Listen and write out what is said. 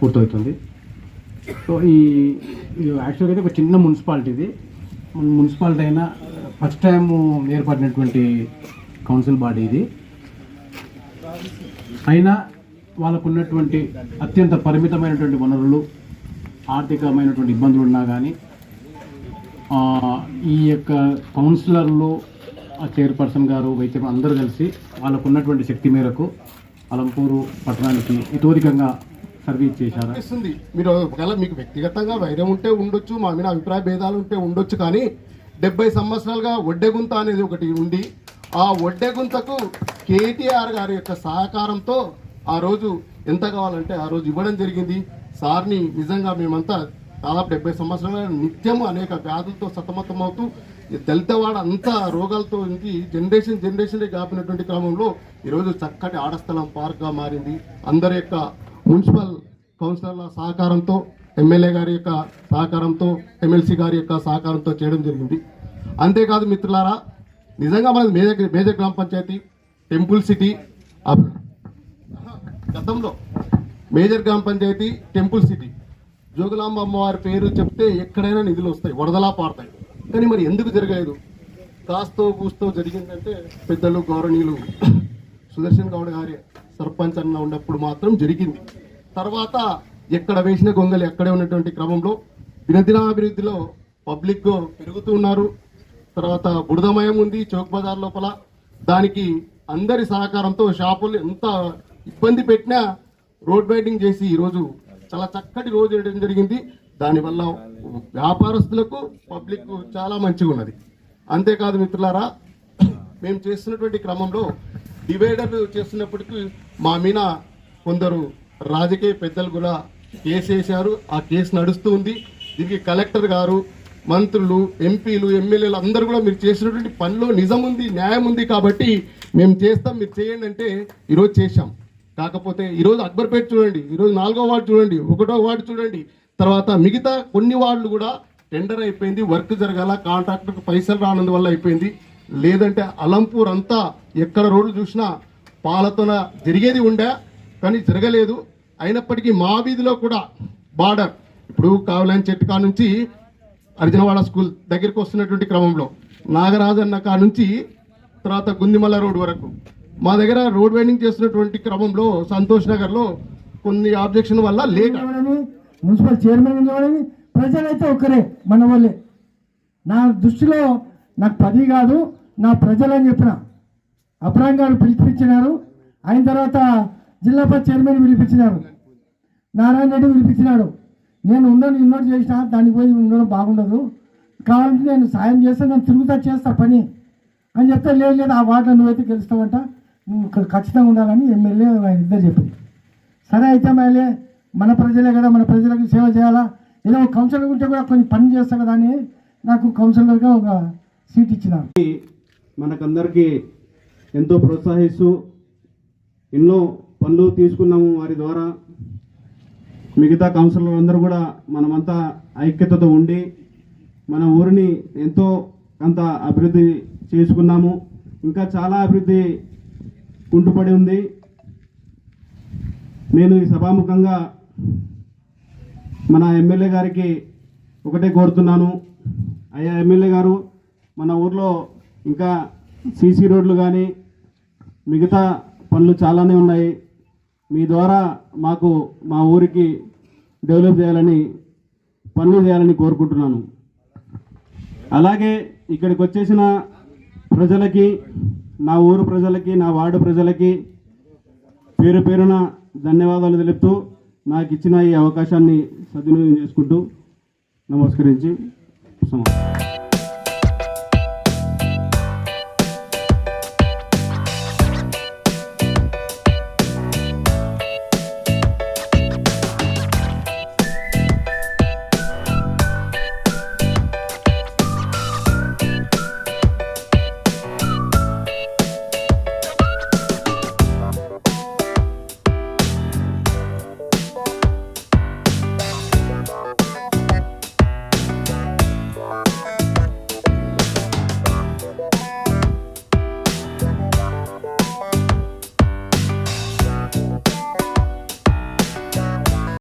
పూర్తవుతుంది. సో ఈ యాక్చువల్గా అయితే ఒక చిన్న మున్సిపాలిటీ ఇది. మున్సిపాలిటీ అయినా ఫస్ట్ టైం ఏర్పడినటువంటి కౌన్సిల్ బాడీ ఇది. అయినా వాళ్ళకున్నటువంటి అత్యంత పరిమితమైనటువంటి వనరులు ఆర్థికమైనటువంటి ఇబ్బందులు ఉన్నా కానీ ఈ యొక్క కౌన్సిలర్లు ఆ చైర్పర్సన్ గారు వైద్యం అందరూ కలిసి వాళ్ళకు ఉన్నటువంటి శక్తి మేరకు అలంపూరు పట్టణానికి ఇతోధికంగా సర్వీస్ చేశారు? అనిపిస్తుంది. మీరు ఒకవేళ మీకు వ్యక్తిగతంగా వైరం ఉంటే ఉండొచ్చు మా మీద అభిప్రాయ భేదాలు ఉంటే ఉండొచ్చు కానీ డెబ్బై సంవత్సరాలుగా ఒడ్డెగుంత అనేది ఒకటి ఉండి ఆ ఒడ్డెగుంతకు కేటీఆర్ గారి యొక్క సహకారంతో ఆ రోజు ఎంత కావాలంటే ఆ రోజు ఇవ్వడం జరిగింది. సార్ని నిజంగా మేమంతా దాదాపు డెబ్బై సంవత్సరాల నిత్యము అనేక వ్యాధులతో సతమతం అవుతూ దళితవాడ అంతా రోగాలతో ఉంది జనరేషన్ జనరేషన్ కాపినటువంటి క్రమంలో ఈరోజు చక్కటి ఆడస్థలం పార్క్గా మారింది. అందరి యొక్క మున్సిపల్ కౌన్సిలర్ల సహకారంతో ఎమ్మెల్యే గారి యొక్క సహకారంతో ఎమ్మెల్సీ గారి యొక్క సహకారంతో చేయడం జరిగింది. అంతేకాదు మిత్రులారా నిజంగా మనది మేజర్ మేజర్ గ్రామ పంచాయతీ టెంపుల్ సిటీ గతంలో మేజర్ గ్రామ పంచాయతీ టెంపుల్ సిటీ జోగులాంబ అమ్మవారి పేరు చెప్తే ఎక్కడైనా నిధులు వస్తాయి వరదలా పారుతాయి. కానీ మరి ఎందుకు జరగలేదు? కాస్తో కూస్తో జరిగిందంటే పెద్దలు గౌరవనీయులు సుదర్శన్ గౌడ్ గారి సర్పంచ్ అన్న ఉన్నప్పుడు మాత్రం జరిగింది. తర్వాత ఎక్కడ వేసిన గొంగలు ఎక్కడే ఉన్నటువంటి క్రమంలో దినదినాభివృద్ధిలో పబ్లిక్ పెరుగుతూ ఉన్నారు. తర్వాత బురదమయం ఉంది చౌక్ బజార్ లోపల. దానికి అందరి సహకారంతో షాపులు ఎంత ఇబ్బంది పెట్టినా రోడ్ బైటింగ్ చేసి ఈరోజు చాలా చక్కటి రోజు వేయడం జరిగింది. దానివల్ల వ్యాపారస్తులకు పబ్లిక్ చాలా మంచిగా ఉన్నది అంతేకాదు మిత్రులారా మేము చేస్తున్నటువంటి క్రమంలో డివైడర్ చేస్తున్నప్పటికీ మా మీద కొందరు రాజకీయ పెద్దలు కూడా కేసు వేశారు. ఆ కేసు నడుస్తూ ఉంది. దీనికి కలెక్టర్ గారు మంత్రులు ఎంపీలు ఎమ్మెల్యేలు అందరూ కూడా మీరు చేసినటువంటి పనిలో నిజం ఉంది న్యాయం ఉంది కాబట్టి మేము చేస్తాం మీరు చేయండి అంటే ఈరోజు చేశాం. కాకపోతే ఈరోజు అక్బర్పేట చూడండి ఈరోజు నాలుగో వార్డు చూడండి ఒకటో వార్డు చూడండి తర్వాత మిగతా కొన్ని వార్డులు కూడా టెండర్ అయిపోయింది వర్క్ జరగాల కాంట్రాక్టర్కి పైసలు రానందువల్ల అయిపోయింది. లేదంటే అలంపూర్ అంతా ఎక్కడ రోడ్లు చూసినా పాలతోన జరిగేది ఉండే కానీ జరగలేదు. అయినప్పటికీ మా వీధిలో కూడా బార్డర్. ఇప్పుడు కావలాని చెట్టు కా నుంచి అర్జునవాడ స్కూల్ దగ్గరికి వస్తున్నటువంటి క్రమంలో నాగరాజన్న కా నుంచి తర్వాత గుందిమల్ల రోడ్ వరకు. మా దగ్గర రోడ్ వైండింగ్ చేస్తున్నటువంటి క్రమంలో సంతోష్ నగర్లో కొన్ని ఆబ్జెక్షన్ వల్ల లేట్ మున్సిపల్ చైర్మన్ కావాలని ప్రజలైతే ఒక్కరే మన వాళ్ళే. నా దృష్టిలో నాకు పది కాదు. నా ప్రజలని చెప్పిన అబ్రాహం గారు పిలిపించినారు. అయిన తర్వాత జిల్లా పరిషత్ చైర్మన్ పిలిపించినారు. నారాయణ రెడ్డి పిలిపించినాడు. నేను ఉండను ఇన్నోటి చేసిన దానికి పోయి ఉండడం బాగుండదు. కావాలంటే నేను సాయం చేస్తాను నేను తిరుగుతా చేస్తా పని. అని చెప్తే లేదు లేదు ఆ వార్డులో నువ్వైతే గెలుస్తావంట. నువ్వు ఇక్కడ ఖచ్చితంగా ఉండాలని ఎమ్మెల్యే ఆయన ఇద్దరు చెప్పింది సరే అయితే మేలే మన ప్రజలే కదా మన ప్రజలకు సేవ చేయాలా? ఏదో ఒక కౌన్సిలర్ ఉంటే కూడా కొంచెం పని చేస్తా కదా అని నాకు కౌన్సిలర్గా ఒక సీట్ ఇచ్చినారు. మనకందరికీ ఎంతో ప్రోత్సహిస్తూ ఎన్నో పనులు తీసుకున్నాము వారి ద్వారా. మిగతా కౌన్సిలర్లందరూ కూడా మనమంతా ఐక్యతతో ఉండి మన ఊరిని ఎంతో కొంత అభివృద్ధి చేసుకున్నాము. ఇంకా చాలా అభివృద్ధి కుంటుపడి ఉంది. నేను ఈ సభాముఖంగా మన ఎమ్మెల్యే గారికి ఒకటే కోరుతున్నాను. అయ్యా ఎమ్మెల్యే గారు మన ఊర్లో ఇంకా సీసీ రోడ్లు కానీ మిగతా పనులు చాలానే ఉన్నాయి. మీ ద్వారా మాకు మా ఊరికి డెవలప్ చేయాలని పనులు చేయాలని కోరుకుంటున్నాను. అలాగే ఇక్కడికి వచ్చేసిన ప్రజలకి నా ఊరు ప్రజలకి నా వార్డు ప్రజలకి పేరు పేరున ధన్యవాదాలు తెలుపుతూ నాకు ఇచ్చిన ఈ అవకాశాన్ని సద్వినియోగం చేసుకుంటూ నమస్కరించి సమాప్తం.